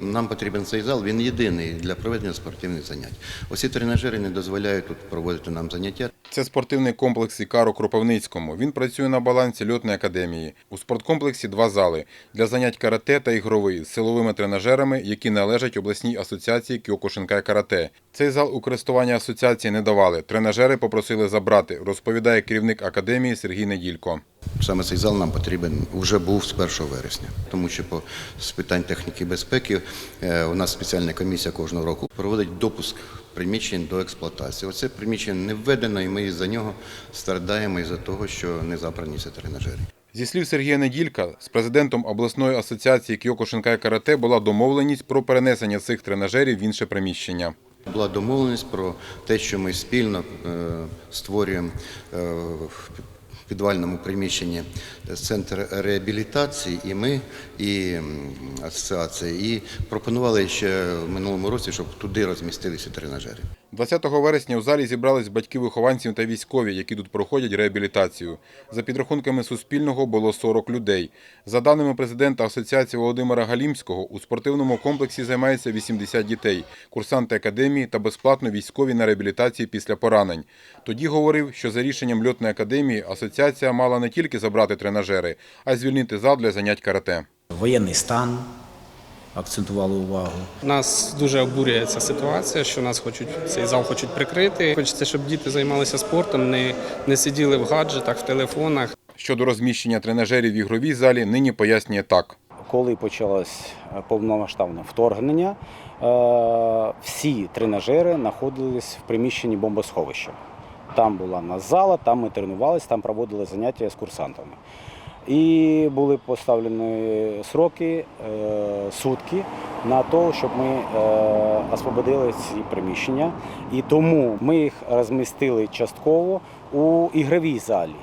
Нам потрібен цей зал, він єдиний для проведення спортивних занять. Усі тренажери не дозволяють тут проводити нам заняття. Це спортивний комплекс «Ікар» у Кропивницькому. Він працює на балансі льотної академії. У спорткомплексі два зали для занять карате та ігровий з силовими тренажерами, які належать обласній асоціації Кіокушинкай карате. Цей зал у користування асоціації не давали. Тренажери попросили забрати, розповідає керівник академії Сергій Неділько. Саме цей зал нам потрібен вже був з 1 вересня, тому що по з питань техніки безпеки е, у нас спеціальна комісія кожного року проводить допуск приміщень до експлуатації. Оце приміщення не введено, і ми за нього страдаємо із-за того, що не забрані ці тренажери. Зі слів Сергія Неділька, з президентом обласної асоціації Кіокушинкай карате була домовленість про перенесення цих тренажерів в інше приміщення. Була домовленість про те, що ми спільно е, створюємо е, підвальному приміщенні центр реабілітації, і ми, і асоціація, і пропонували ще в минулому році, щоб туди розмістилися тренажери. 20 вересня у залі зібрались батьки вихованців та військові, які тут проходять реабілітацію. За підрахунками Суспільного було 40 людей. За даними президента Асоціації Володимира Галімського, у спортивному комплексі займається 80 дітей, курсанти академії та безплатно військові на реабілітації після поранень. Тоді говорив, що за рішенням льотної академії асоціація мала не тільки забрати тренажери, а й звільнити зал для занять карате. Воєнний стан акцентували увагу. Нас дуже обурює ця ситуація, що нас хочуть цей зал хочуть прикрити. Хочеться, щоб діти займалися спортом, не, не сиділи в гаджетах, в телефонах. Щодо розміщення тренажерів в ігровій залі, нині пояснює так. Коли почалось е, повномасштабне вторгнення, е, всі тренажери знаходились в приміщенні бомбосховища. Там була нас зала, там ми тренувалися, там проводили заняття з курсантами. І були поставлені сроки, е, сутки на те, щоб ми е, освободили ці приміщення. І тому ми їх розмістили частково у ігровій залі.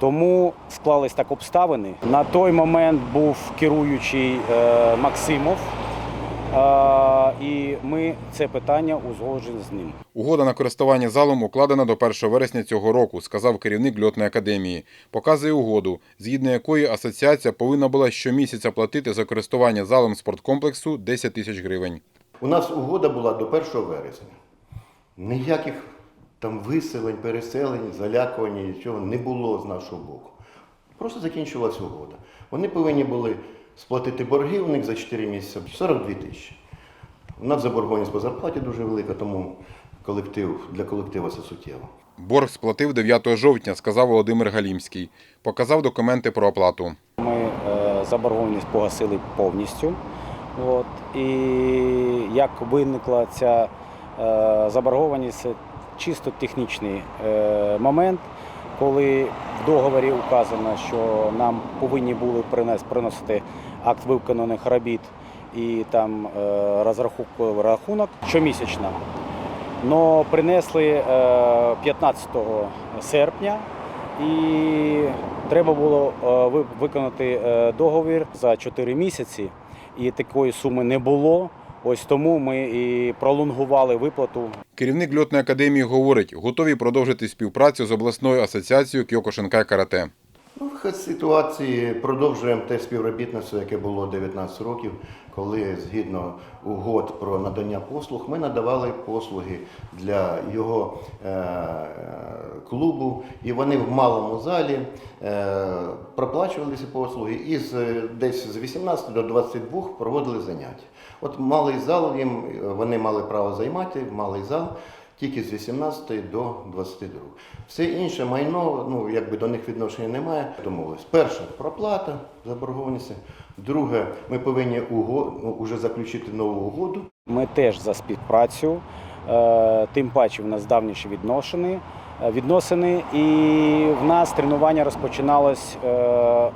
Тому склались так обставини. На той момент був керуючий е, Максимов, і ми це питання узгоджили з ним. Угода на користування залом укладена до 1 вересня цього року, сказав керівник льотної академії. Показує угоду, згідно якої асоціація повинна була щомісяця платити за користування залом спорткомплексу 10 тисяч гривень. У нас угода була до 1 вересня. Ніяких там виселень, переселень, залякувань, нічого не було з нашого боку. Просто закінчилась угода. Вони повинні були сплатити борги у них за 4 місяці 42 тисячі. У нас заборгованість по зарплаті дуже велика, тому колектив, для колективу це суттєво. Борг сплатив 9 жовтня, сказав Володимир Галімський. Показав документи про оплату. Ми е, заборгованість погасили повністю. От. І як виникла ця е, заборгованість, це чисто технічний е, момент, коли в договорі указано, що нам повинні були приносити акт виконаних робіт і там е, розрахунок рахунок щомісячно. Но принесли е, 15 серпня і треба було е, виконати е, договір за 4 місяці, і такої суми не було. Ось тому ми і пролонгували виплату Керівник льотної академії говорить, готові продовжити співпрацю з обласною асоціацією Кіокошинкай карате. Ну, в ситуації продовжуємо те співробітництво, яке було 19 років, коли згідно угод про надання послуг ми надавали послуги для його е, клубу, і вони в малому залі е, проплачували ці послуги і з, десь з 18 до 22 проводили заняття. От малий зал їм вони мали право займати, малий зал тільки з 18 до 22. Все інше майно, ну якби до них відношення немає. Домовились. Перше проплата заборгованості. Друге, ми повинні ну, уже заключити нову угоду. Ми теж за співпрацю, е, тим паче в нас давніші відносини. Е, Відносини, і в нас тренування розпочиналось е,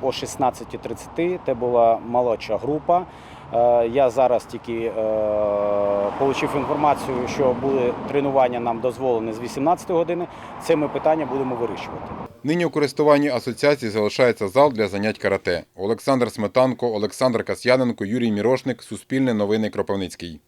о 16.30. Це була молодша група. Е, Я зараз тільки отримав інформацію, що буде тренування нам дозволене з 18 години. Це ми питання будемо вирішувати. Нині у користуванні асоціації залишається зал для занять карате. Олександр Сметанко, Олександр Касьяненко, Юрій Мірошник, Суспільне новини Кропивницький.